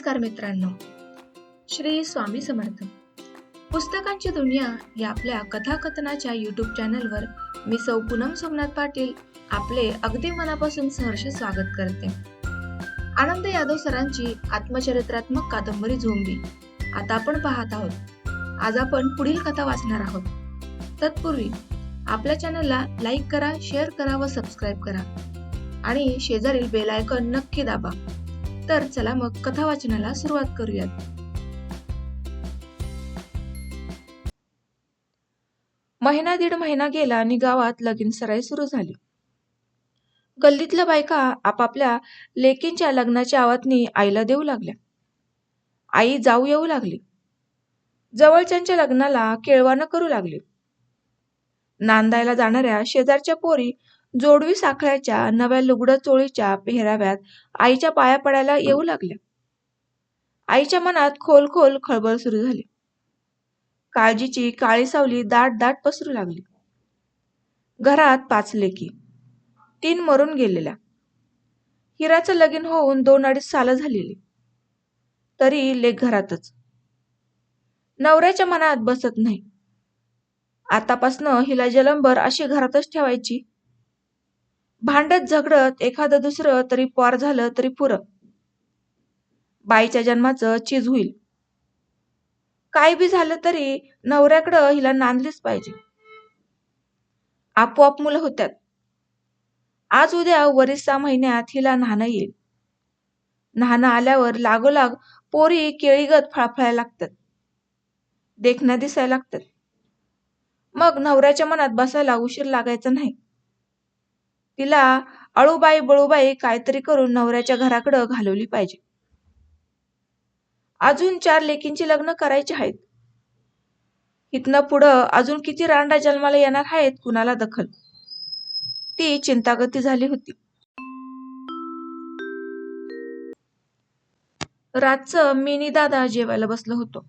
नमस्कार मित्रांनो. श्री स्वामी समर्थ. पुस्तकांची दुनिया या आपल्या कथाकथनाच्या यूट्यूब चॅनलवर मी सौ पूनम सोमनाथ पाटील आपले अगदी मनापासून सहर्ष स्वागत करते. आनंद यादव सरांची आत्मचरित्रात्मक कादंबरी झोंबी आता आपण पाहत आहोत. आज आपण पुढील कथा वाचणार आहोत. तत्पूर्वी आपल्या चॅनलला लाईक करा शेअर करा व सबस्क्राईब करा. आणि शेजारील बेल आयकॉन नक्की दाबा. तर चला मग कथा वाचनाला सुरुवात करूयात. महिना दीड महिना गेला आणि गावात लगीन सराई सुरू झाली. गल्लीतल्या बायका आपापल्या लेकींच्या लग्नाच्या आवातनी आईला देऊ लागल्या. आई जाऊ येऊ लागली. जवळच्यांच्या लग्नाला केळवानं करू लागली. नांदायला जाणाऱ्या शेजारच्या पोरी जोडवी साखळ्याच्या नव्या लुगडं चोळीच्या पेहराव्यात आईच्या पाया पडायला येऊ लागल्या. आईच्या मनात खोल खोल खळबळ सुरू झाली. काळजीची काळी सावली दाट दाट पसरू लागली. घरात पाच लेकी तीन मरून गेलेल्या. हिराचं लगीन होऊन दोन अडीच सालं झालेली. तरी लेक घरातच. नवऱ्याच्या मनात बसत नाही. आतापासनं हिला जलंबर अशी घरातच ठेवायची भांडत झगडत एखादं दुसरं तरी पार झालं तरी पुरं. बाईच्या जन्माचं चीज होईल. काय बी झालं तरी नवऱ्याकडं हिला नांदलीच पाहिजे. आपोआप मुलं होत्यात. आज उद्या वरिसा महिन्यात हिला न्हाणं येईल. न्हाणं आल्यावर लागोलाग पोरी केळीगत फळफळायला लागतात. देखण्या दिसायला लागतात. मग नवऱ्याच्या मनात बसायला उशीर लागायचा नाही. तिला अळूबाई बळूबाई काहीतरी करून नवऱ्याच्या घराकडं घालवली पाहिजे. अजून चार लेकींची लग्न करायची आहेत. इथनं पुढं अजून किती रांडा जन्माला येणार आहेत कुणाला दखल? ती चिंतागती झाली होती. रातचं मिनी दादा जेवायला बसलो होतो.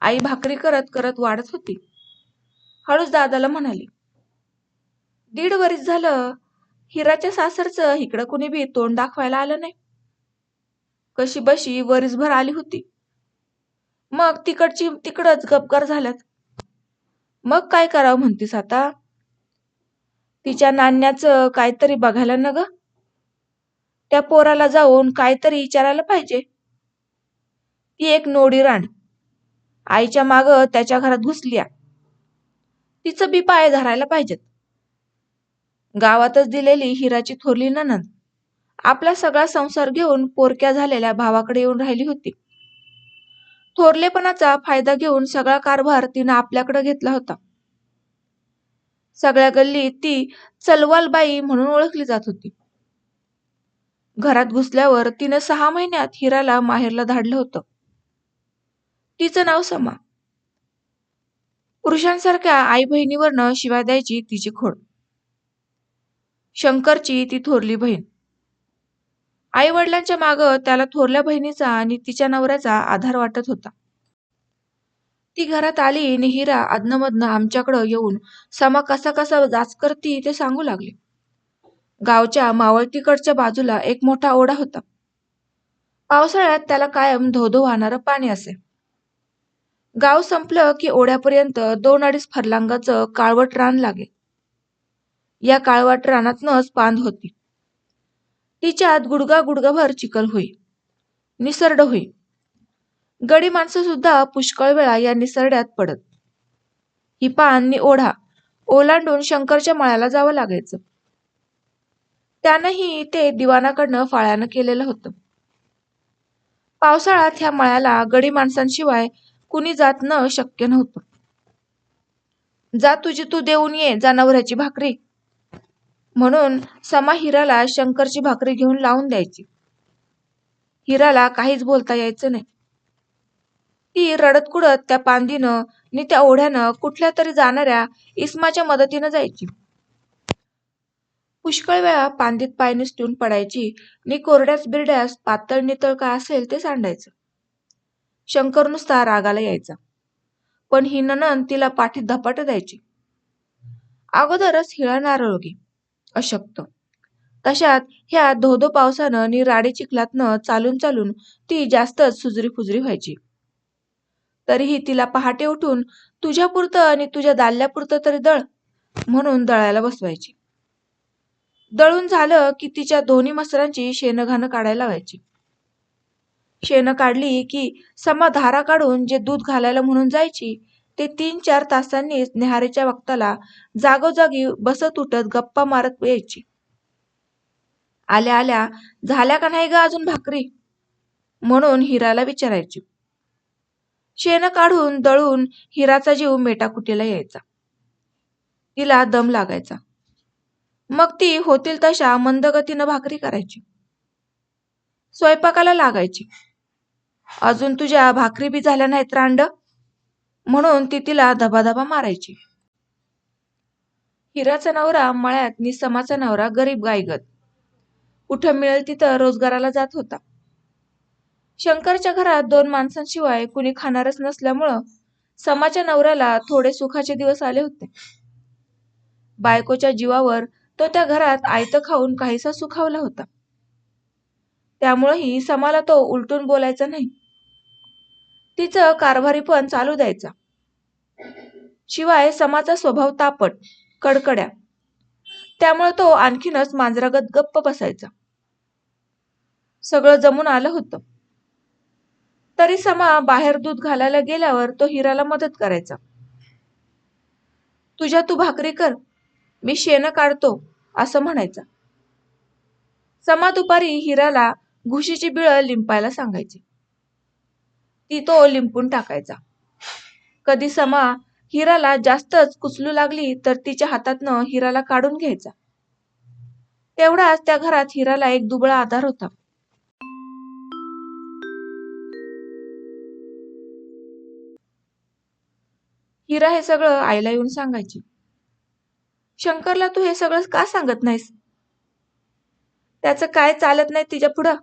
आई भाकरी करत करत वाढत होती. हळूच दादाला म्हणाली दीड वरीस झालं हिराच्या सासरचं इकडं कुणी बी तोंड दाखवायला आलं नाही. कशी बशी वरीसभर आली होती. मग तिकडची तिकडच गपगार झाल्यात. मग काय करावं म्हणतीस आता? तिच्या नाण्याचं काहीतरी बघायला न ग त्या पोराला जाऊन काहीतरी विचारायला पाहिजे. ती एक नोडी रांड आईच्या माग त्याच्या घरात घुसलीया. तिचं बी पाय धरायला पाहिजेत. गावातच दिलेली हिराची थोरली ननद आपला सगळा संसार घेऊन पोरक्या झालेल्या भावाकडे येऊन राहिली होती. थोरलेपणाचा फायदा घेऊन सगळा कारभार तिनं आपल्याकडे घेतला होता. सगळ्या गल्लीत ती चलवालबाई म्हणून ओळखली जात होती. घरात घुसल्यावर तिनं सहा महिन्यात हिराला माहेरला धाडलं होतं. तिचं नाव समा. पुरुषांसारख्या आई बहिणीवरनं शिवाय द्यायची तिची खोड. शंकरची ती थोरली बहीण. आई वडिलांच्या माग त्याला थोरल्या बहिणीचा आणि तिच्या नवऱ्याचा आधार वाटत होता. ती घरात आली आणि हिरा अदनमधनं आमच्याकडं येऊन समा कसा कसा जाच करती? ते सांगू लागले. गावच्या मावळतीकडच्या बाजूला एक मोठा ओढा होता. पावसाळ्यात त्याला कायम धोधो वाहणारं पाणी असे. गाव संपलं की ओढ्यापर्यंत दोन अडीच फरलांगाचं काळवट रान लागे या काळवाट रानातनच पांद होती. तिच्यात गुडगा गुडगाभर चिखल होई. निसरड होई. गडी माणसं सुद्धा पुष्कळ वेळा या निसरड्यात पडत. ही पान ओढा ओलांडून शंकरच्या मळ्याला जावं लागायचं. त्यानंही ते दिवाणाकडनं फाळ्यानं केलेलं होतं. पावसाळ्यात ह्या मळ्याला गडी माणसांशिवाय कुणी जात न शक्य नव्हतं. जा तुझी तू देऊन ये जनावराची भाकरी. म्हणून समा हिराला शंकरची भाकरी घेऊन लावून द्यायची. हिराला काहीच बोलता यायचं नाही. ती रडत कुडत त्या पांदीनं नि त्या ओढ्यानं कुठल्या तरी जाणाऱ्या इस्माच्या मदतीनं जायची. पुष्कळ वेळा पांदीत पाय निसटून पडायची नि कोरड्यास बिरड्यास पातळ नितळ काय असेल ते सांडायचं. शंकर नुसता रागाला यायचा. पण ही ननन तिला पाठीत धपाट द्यायची. अगोदरच हिळा नारळोगी. अशक्त. तशात ह्या धोधो पावसानं आणि राडे चिखलातनं चालून चालून ती जास्तच सुजरी फुजरी व्हायची. तरीही तिला पहाटे उठून तुझ्यापुरतं आणि तुझ्या दाल्यापुरतं तरी दळ म्हणून दळायला बसवायची. दळून झालं की तिच्या दोन्ही मसरांची शेणघाणं काढायला लावायची. शेणं काढली की समा धारा काढून जे दूध घालायला म्हणून जायची ते तीन चार तासांनीच निहारेच्या वक्ताला जागोजागी बसत उठत गप्पा मारत यायची. आल्या आल्या झाल्या का नाही ग अजून भाकरी? म्हणून हिराला विचारायची. शेण काढून दळून हिराचा जीव मेटाकुटीला यायचा. तिला दम लागायचा. मग ती होतील तशा मंदगतीनं भाकरी करायची. स्वयंपाकाला लागायची. अजून तुझ्या भाकरी बी झाल्या नाहीत रांड? म्हणून ती तिला धबाधबा मारायची. हिराचा नवरा मळ्यात नि समाचा नवरा गरीब गायगत. कुठं मिळेल तिथं रोजगाराला जात होता. शंकरच्या घरात दोन माणसांशिवाय कुणी खाणारच नसल्यामुळं समाच्या नवऱ्याला थोडे सुखाचे दिवस आले होते. बायकोच्या जीवावर तो त्या घरात आयत खाऊन काहीसा सुखावला होता. त्यामुळेही समाला तो उलटून बोलायचा नाही. तिचं कारभारी पण चालू द्यायचा. शिवाय समाचा स्वभाव तापट कडकड्या त्यामुळे तो आणखीनच मांजरागत गप्प बसायचा. सगळं जमून आलं होतं. तरी समा बाहेर दूध घालायला गेल्यावर तो हिराला मदत करायचा. तुझ्या तू भाकरी कर मी शेण काढतो असं म्हणायचा. समा दुपारी हिराला घुशीची बिळं लिंपायला सांगायची. ती तो लिंपून टाकायचा. कधी समा हिराला जास्तच कुचलू लागली तर तिच्या हातातनं हिराला काढून घ्यायचा. तेवढाच त्या घरात हिराला एक दुबळा आधार होता. हिरा हे सगळं आईला येऊन सांगायची. शंकरला तू हे सगळं का सांगत नाहीस? त्याचं काय चालत नाही तिच्या पुढं?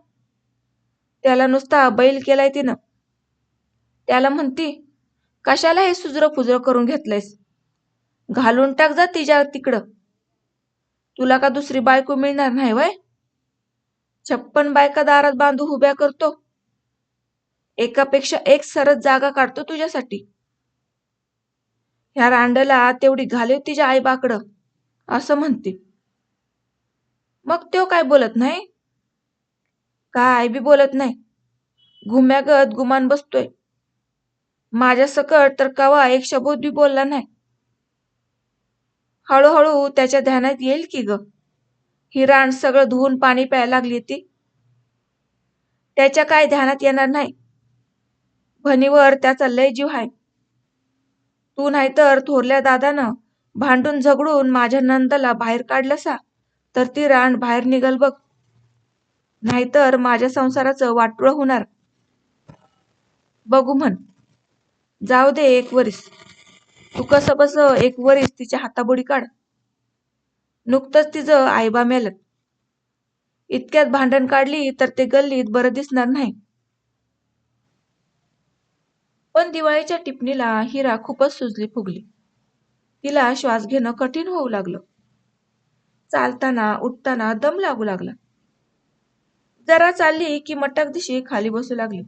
त्याला नुसता बैल केलाय तिनं. त्याला म्हणती कशाला हे सुजरं फुजरं करून घेतलंयस? घालून टाक जा तिच्या तिकडं. तुला का दुसरी बायको मिळणार नाही वय? छप्पन बायका दारात बांधू उभ्या करतो. एकापेक्षा एक सरस जागा काढतो तुझ्यासाठी. ह्या रांडला तेवढी घालीव तिच्या आईबाकडं असं म्हणते. मग तो काय बोलत नाही? काय बी बोलत नाही. घुम्यागत गुमान बसतोय. माझ्या सकट तर कवा एक शब्द बी बोलला नाही. हळूहळू त्याच्या ध्यानात येईल की ग? ही रान सगळं धुवून पाणी प्यायला लागली ती त्याच्या काय ध्यानात येणार नाही? भनीवर त्याचा लय जीव आहे तू नाहीतर थोरल्या दादानं भांडून झगडून माझ्या नंदला बाहेर काढलंसा तर ती रान बाहेर निघल बघ. नाहीतर माझ्या संसाराचं वाटुळ होणार. बघू म्हण. जाऊ दे एक वरीस. तू कसं बस एक वरीस तिच्या हाताबोडी काढ. नुकतंच तिचं आईबा मेलत. इतक्यात भांडण काढली तर ते गल्लीत बरं दिसणार नाही. पण दिवाळीच्या टिपणीला हिरा खूपच सुजली फुगली. तिला श्वास घेणं कठीण होऊ लागलं. चालताना उठताना दम लागू लागला. जरा चालली की मटक दिशी खाली बसू लागली.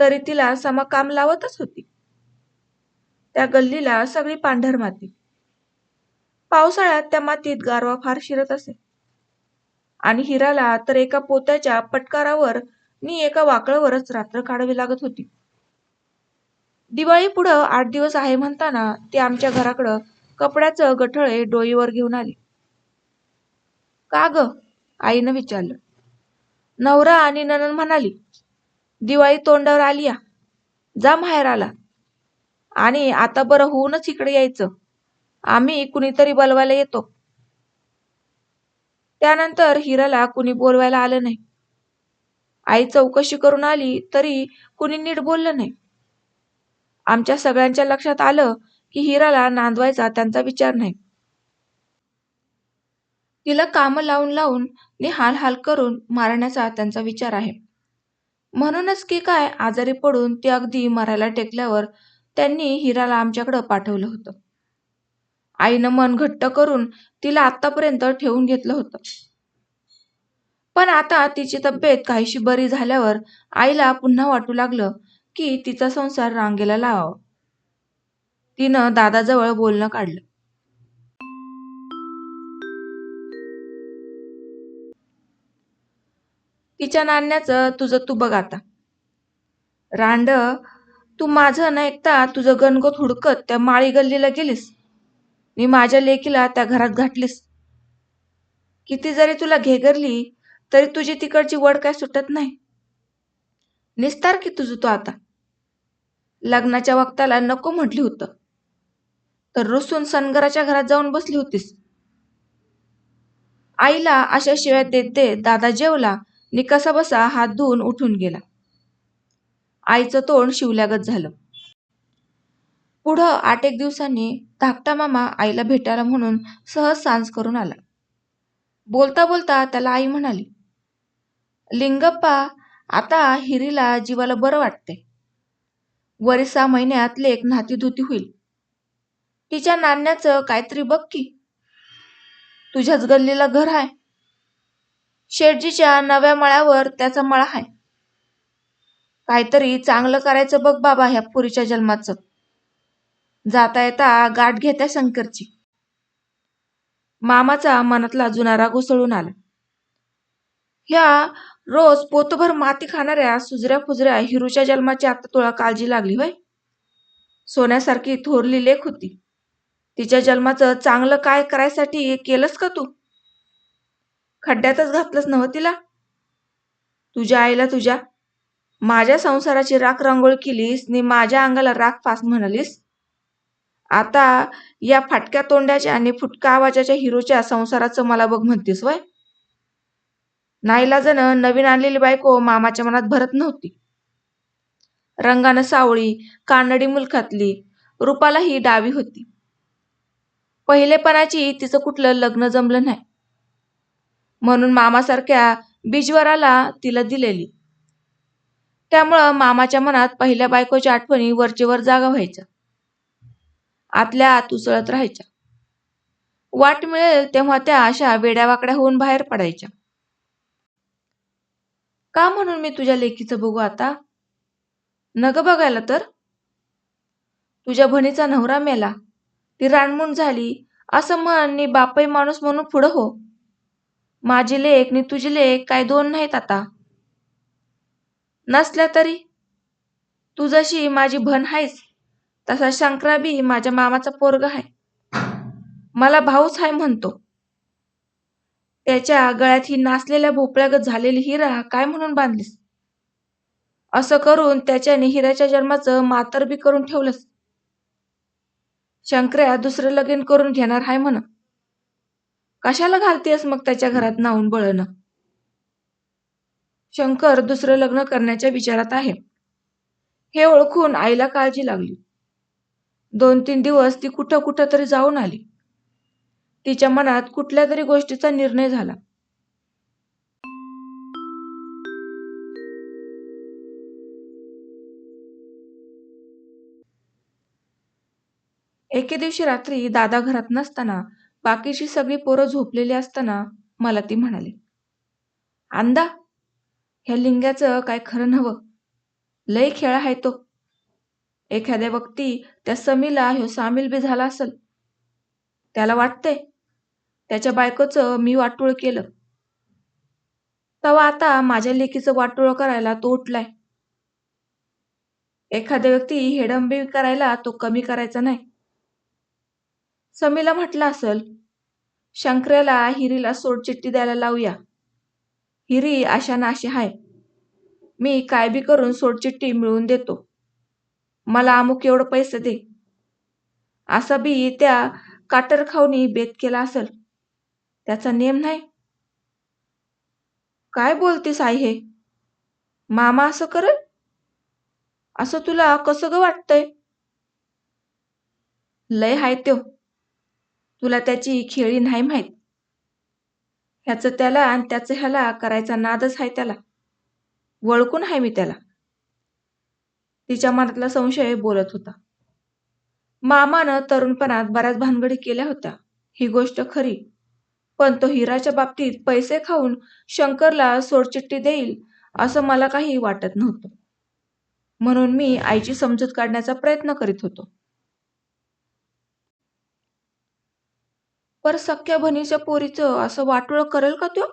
तरी तिला समाकाम लावतच होती. त्या गल्लीला सगळी पांढर माती. पावसाळ्यात त्या मातीत गारवा फार शिरत असे. आणि हिराला तर एका पोत्याच्या पटकारावर नि एका वाकळावरच रात्र काढावी लागत होती. दिवाळी पुढं आठ दिवस आहे म्हणताना ते आमच्या घराकडं कपड्याचं गठळे डोईवर घेऊन आले. का ग? आईनं विचारलं. नवरा आणि ननन म्हणाली दिवाळी तोंडावर आली या जा माहेराला आणि आता बरं होऊनच इकडे यायचं. आम्ही कुणीतरी बोलवायला येतो. त्यानंतर हिराला कुणी बोलवायला आलं नाही. आई चौकशी करून आली तरी कुणी नीट बोललं नाही. आमच्या सगळ्यांच्या लक्षात आलं की हिराला नांदवायचा त्यांचा विचार नाही. तिला कामं लावून लावून नि हाल हाल करून मारण्याचा त्यांचा विचार आहे. म्हणूनच की काय आजारी पडून ते अगदी मरायला टेकल्यावर त्यांनी हिराला आमच्याकडं पाठवलं होतं. आईनं मन घट्ट करून तिला आतापर्यंत ठेवून घेतलं होतं. पण आता तिची तब्येत काहीशी बरी झाल्यावर आईला पुन्हा वाटू लागलं की तिचा संसार रांगेला लावावा. तिनं दादाजवळ बोलणं काढलं. तिच्या नाण्याचं तुझं तू बघ आता. रांड तू माझं न ऐकता तुझं गणगोत हुडकत त्या माळी गल्लीला गेलीस. मी माझ्या लेकीला त्या घरात घातलीस. किती जरी तुला घेगरली तरी तुझी तिकडची वड काय सुटत नाही. निस्तार की तुझं तू आता. लग्नाच्या वक्ताला नको म्हटली होतं. तर रुसून सनगराच्या घरात जाऊन बसली होतीस. आईला अशा शिव्या देत देत दादा जेवला निकासा बसा हात धुवून उठून गेला. आईचं तोंड शिवल्यागत झालं. पुढं आठ एक दिवसांनी धाकटा मामा आईला भेटायला म्हणून सहज सांज करून आला. बोलता बोलता त्याला आई म्हणाली लिंगप्पा आता हिरीला जीवाला बरं वाटते. वरिसा महिन्यात लेक नाती धुती होईल. तिच्या नाण्याचं काहीतरी बघ की. तुझ्याच गल्लीला घर आहे शेटजीच्या नव्या मळ्यावर त्याचा मळा आहे. काहीतरी चांगलं करायचं बघ बाबा ह्या पुरीच्या जन्माचं. जाता येता गाठ घेत्या शंकरची. मामाचा मनातला जुना राग उसळून आला. ह्या रोज पोतभर माती खाणाऱ्या सुजऱ्या फुजऱ्या हिरूच्या जन्माची आता तुला काळजी लागली होय सोन्यासारखी थोरली लेख होती. तिच्या जन्माचं चांगलं काय करायसाठी केलंस का तू? खड्ड्यातच घातलंच नव तिला? तुझ्या आईला तुझ्या. माझ्या संसाराची राख रांगोळी केलीस नि माझ्या अंगाला राख फास म्हणालीस? आता या फाटक्या तोंडाच्या आणि फुटका आवाजाच्या हिरोच्या संसाराचं मला बघ म्हणतीस वय? जण नवीन आणलेली बायको मामाच्या मनात भरत नव्हती. रंगानं सावळी कानडी मुलखातली रूपाला ही डावी होती. पहिलेपणाची तिचं कुठलं लग्न जमलं नाही. म्हणून मामासारख्या बिजवराला तिला दिलेली. त्यामुळं मामाच्या मनात पहिल्या बायकोच्या आठवणी वरचेवर जागा व्हायच्या. आतल्या आत उसळत राहायच्या. वाट मिळेल तेव्हा त्या अशा वेड्यावाकड्या होऊन बाहेर पडायच्या. का म्हणून मी तुझ्या लेकीचं बघू आता? नग बघायला तर? तुझ्या बहिणीचा नवरा मेला. ती रानमून झाली. असं म्हण बापई माणूस म्हणून पुढं हो. माझी लेख नि तुझी लेख काय दोन नाहीत आता. नसल्या तरी तू जशी माझी भन आहेस तसा शंकरा बी माझ्या मामाचा पोरग आहे मला भाऊच आहे म्हणतो. त्याच्या गळ्यात ही नाचलेल्या भोपळ्यागत झालेली हिरा काय म्हणून बांधलीस? असं करून त्याच्याने हिऱ्याच्या जन्माचं मातर बी करून ठेवलंस. शंकर्या दुसरं लगीन करून घेणार आहे म्हण. कशाला घालतेस मग त्याच्या घरात नावून बळणं? शंकर दुसरं लग्न करण्याच्या विचारात आहे. हे ओळखून आईला काळजी लागली. दोन तीन दिवस ती कुठं कुठं तरी जाऊन आली. तिच्या मनात कुठल्या तरी गोष्टीचा निर्णय झाला. एके दिवशी रात्री दादा घरात नसताना बाकीची सगळी पोरं झोपलेली असताना मला ती म्हणाली अंदा ह्या लिंग्याचं काय खरं नव्हं. लय खेळ आहे तो. एखाद्या व्यक्ती त्या समीला ह्यो सामील बी झाला असल त्याला वाटते त्याच्या बायकोचं मी वाटोळ केलं. तवा आता माझ्या लेकीचं वाटोळ करायला तो उठलाय. एखाद्या व्यक्ती हेडंबी करायला तो कमी करायचा नाही. समीला म्हटलं असल शंकर्याला हिरीला सोडचिट्टी द्यायला लावूया. हिरी अशा नाशी हाय. मी काय बी करून सोडचिट्टी मिळवून देतो. मला अमुक एवढं पैसे दे. असा बी त्या काटर खाऊनी बेत केला असेल. त्याचा नेम नाही. काय बोलतीस आई हे? मामा असं करेल? असं तुला कसं ग वाटतंय? लय हाय त्यो. तुला त्याची खेळी नाही माहीत. ह्याचं त्याला आणि त्याचं ह्याला करायचा नादच आहे त्याला. वळकून आहे मी त्याला. तिच्या मनातला संशय बोलत होता. मामानं तरुणपणात बऱ्याच भानगडी केल्या होत्या. ही गोष्ट खरी. पण तो हिराच्या बाबतीत पैसे खाऊन शंकरला सोडचिठ्ठी देईल असं मला काही वाटत नव्हतं. म्हणून मी आईची समजूत काढण्याचा प्रयत्न करीत होतो. पर सख्या बहिणीच्या पोरीचं असं वाटोळ करेल का तो?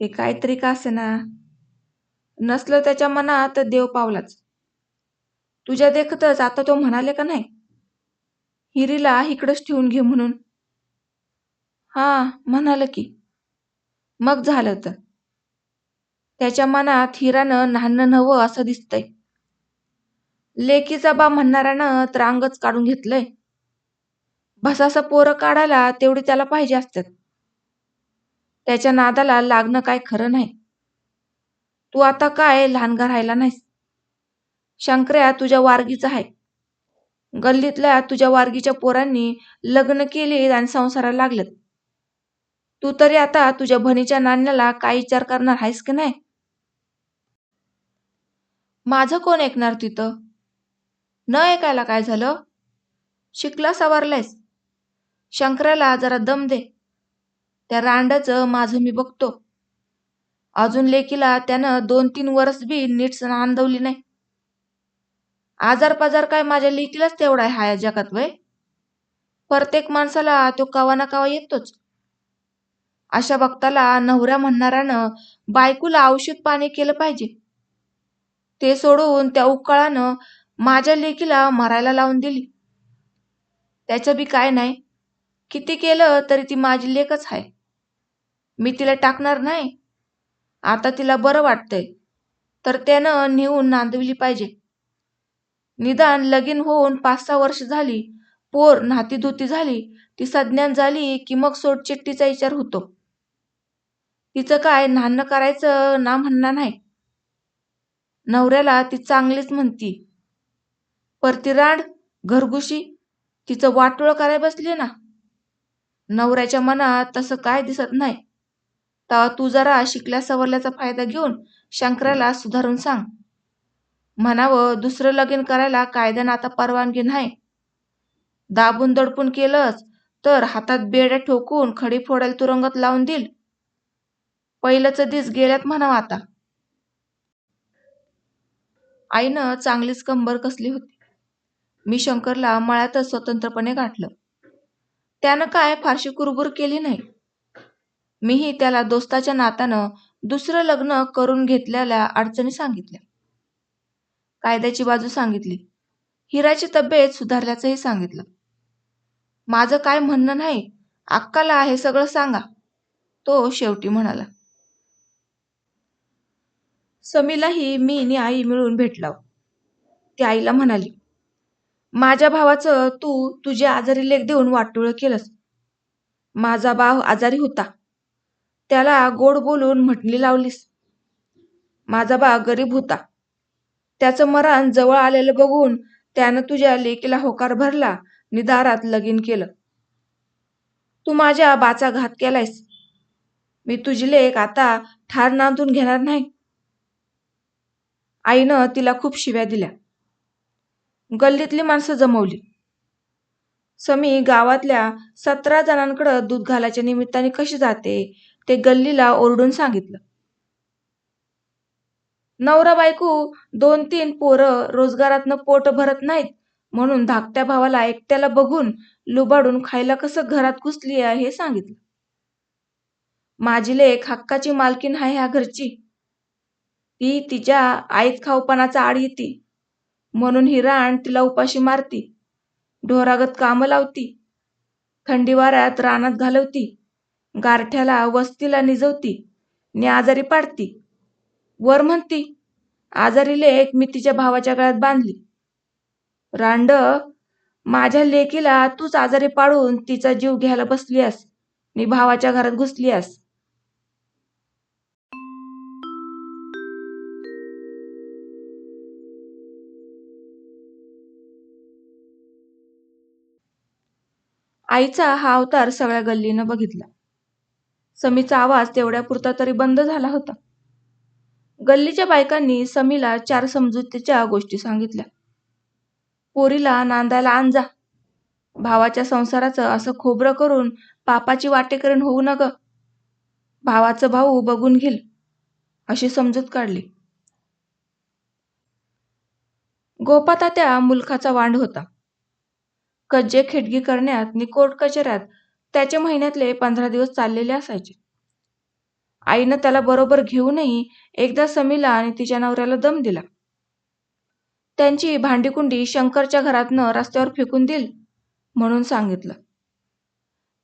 ते काहीतरी का ना नसलं त्याच्या मनात देव पावलाच. तुझ्या देखतच आता तो म्हणाले का नाही? हिरीला इकडंच ठेवून घे म्हणून. हा म्हणाल की. मग झालं तर. त्याच्या मनात हिरानं नाहणं नवं असं दिसतंय. लेकीचा बा म्हणणाऱ्यानं त्रांगच काढून घेतलंय. भसासा पोरं काढायला तेवढी त्याला पाहिजे असतात. त्याच्या नादाला लागणं काय खरं नाही. तू आता काय लहानगा राहायला नाहीस? शंकर्या तुझ्या वारगीचा आहे. गल्लीतल्या तुझ्या वारगीच्या पोरांनी लग्न केलीत आणि संसाराला लागलेत. तू तरी आता तुझ्या भणीच्या नाण्याला काय विचार करणार आहेस की नाही? माझं कोण ऐकणार तिथं? न ऐकायला काय झालं? शिकला सवारलायस. शंकराला जरा दम दे. त्या रांडाचं माझं मी बघतो. अजून लेकीला त्यानं दोन तीन वर्ष बी नीट नांदवली नाही. आजार पाजार काय माझ्या लेकीलाच तेवढा आहे ह्या जगात वय. प्रत्येक माणसाला तो कवा ना कवा येतोच. अशा भक्ताला नवऱ्या म्हणणाऱ्यानं बायकोला औषध पाणी केलं पाहिजे. ते सोडून त्या उकाळानं माझ्या लेकीला मरायला लावून दिली. त्याचं बी काय नाही. किती केलं तरी ती माझी लेकच आहे. मी तिला टाकणार नाही. आता तिला बरं वाटतंय. तर त्यानं नेऊन नांदविली पाहिजे. निदान लगीन होऊन पाच सहा वर्ष झाली पोर नातीधुती झाली ती सज्ञान झाली की मग सोडचिट्टीचा विचार होतो. तिचं काय नाहणं करायचं ना म्हणणार नाही. नवऱ्याला ती चांगलीच म्हणती. परती रांड घरगुशी तिचं वाटोळ कराय बसली ना. नवऱ्याच्या मनात तसं काय दिसत नाही. तेव्हा तू जरा शिकल्या सवरल्याचा फायदा घेऊन शंकराला सुधारून सांग. म्हणावं दुसरं लगीन करायला कायद्यानं आता परवानगी नाही. दाबून दडपून केलंच तर हातात बेड्या ठोकून खडी फोडायला तुरंगात लावून देईल पहिलंच दिस गेल्यात म्हणावं आता. आईनं चांगलीच कंबर कसली होती. मी शंकरला मळ्यातच स्वतंत्रपणे गाठलं. त्यानं काय फारशी कुरबुर केली नाही? मीही त्याला दोस्ताच्या नातानं दुसरं लग्न करून घेतलेल्या अडचणी सांगितल्या. कायद्याची बाजू सांगितली. हिराची तब्येत सुधारल्याचंही सांगितलं. माझं काय म्हणणं नाही? अक्काला हे सगळं सांगा. तो शेवटी म्हणाला. समीलाही मी आणि आई मिळून भेटलाव ती आईला म्हणाली माझ्या भावाचं तू तुझे आजारी लेख देऊन वाटोळ केलंस. माझा भाव आजारी होता. त्याला गोड बोलून म्हटली लावलीस. माझा भाव गरीब होता. त्याचं मरण जवळ आलेलं बघून त्यानं तुझ्या लेकीला होकार भरला निदारात लगीन केलं. तू माझ्या बाचा घात केलायस. मी तुझी लेख आता ठार नांदून घेणार नाही. आईनं तिला खूप शिव्या दिल्या. गल्लीतली माणसं जमवली. समी गावातल्या सतरा जणांकडं दूध घालायच्या निमित्ताने कशी जाते ते गल्लीला ओरडून सांगितलं. नवरा बायको दोन तीन पोरं रोजगारातनं पोट भरत नाहीत म्हणून धाकट्या भावाला एकट्याला बघून लुबाडून खायला कसं घरात घुसली आहे हे सांगितलं. माझी लेख हक्काची मालकीन आहे ह्या घरची. ती तिच्या आईत खाऊपणाचा आड येते म्हणून ही राण तिला उपाशी मारती. ढोरागत कामं लावती. थंडीवाऱ्यात रानात घालवती. गारठ्याला वस्तीला निजवती. नि आजारी पाडती. वर म्हणती आजारी लेख मी तिच्या भावाच्या गळ्यात बांधली. रांड माझ्या लेकीला तूच आजारी पाडून तिचा जीव घ्यायला बसलीस नि भावाच्या घरात घुसलीस आईचा हा अवतार सगळ्या गल्लीनं बघितला. समीचा आवाज तेवढ्यापुरता तरी बंद झाला होता. गल्लीच्या बायकांनी समीला चार समजुतीच्या गोष्टी सांगितल्या. पोरीला नांदायला आणजा भावाच्या संसाराचं असं खोबरं करून पापाची वाटेकरण होऊ न ग भावाचं भाऊ बघून घेईल अशी समजूत काढली. गोपातात्या मुलखाचा वांड होता. कज्जे खेडगी करण्यात नि कोर्ट कचेऱ्यात त्याचे महिन्यातले पंधरा दिवस चाललेले असायचे. आईनं त्याला बरोबर घेऊनही एकदा समीला आणि तिच्या नवऱ्याला दम दिला. त्यांची भांडीकुंडी शंकरच्या घरातनं रस्त्यावर फेकून देईल म्हणून सांगितलं.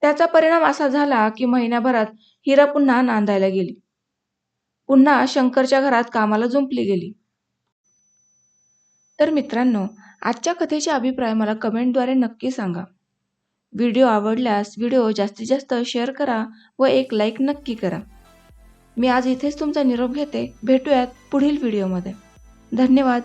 त्याचा परिणाम असा झाला की महिन्याभरात हिरा पुन्हा नांदायला गेली. पुन्हा शंकरच्या घरात कामाला जुंपली गेली. तर मित्रांनो आजच्या कथेचे अभिप्राय मला कमेंटद्वारे नक्की सांगा. व्हिडिओ आवडल्यास व्हिडिओ जास्तीत जास्त शेअर करा व एक लाईक नक्की करा. मी आज इथेच तुमचा निरोप घेते. भेटूयात पुढील व्हिडिओमध्ये. धन्यवाद.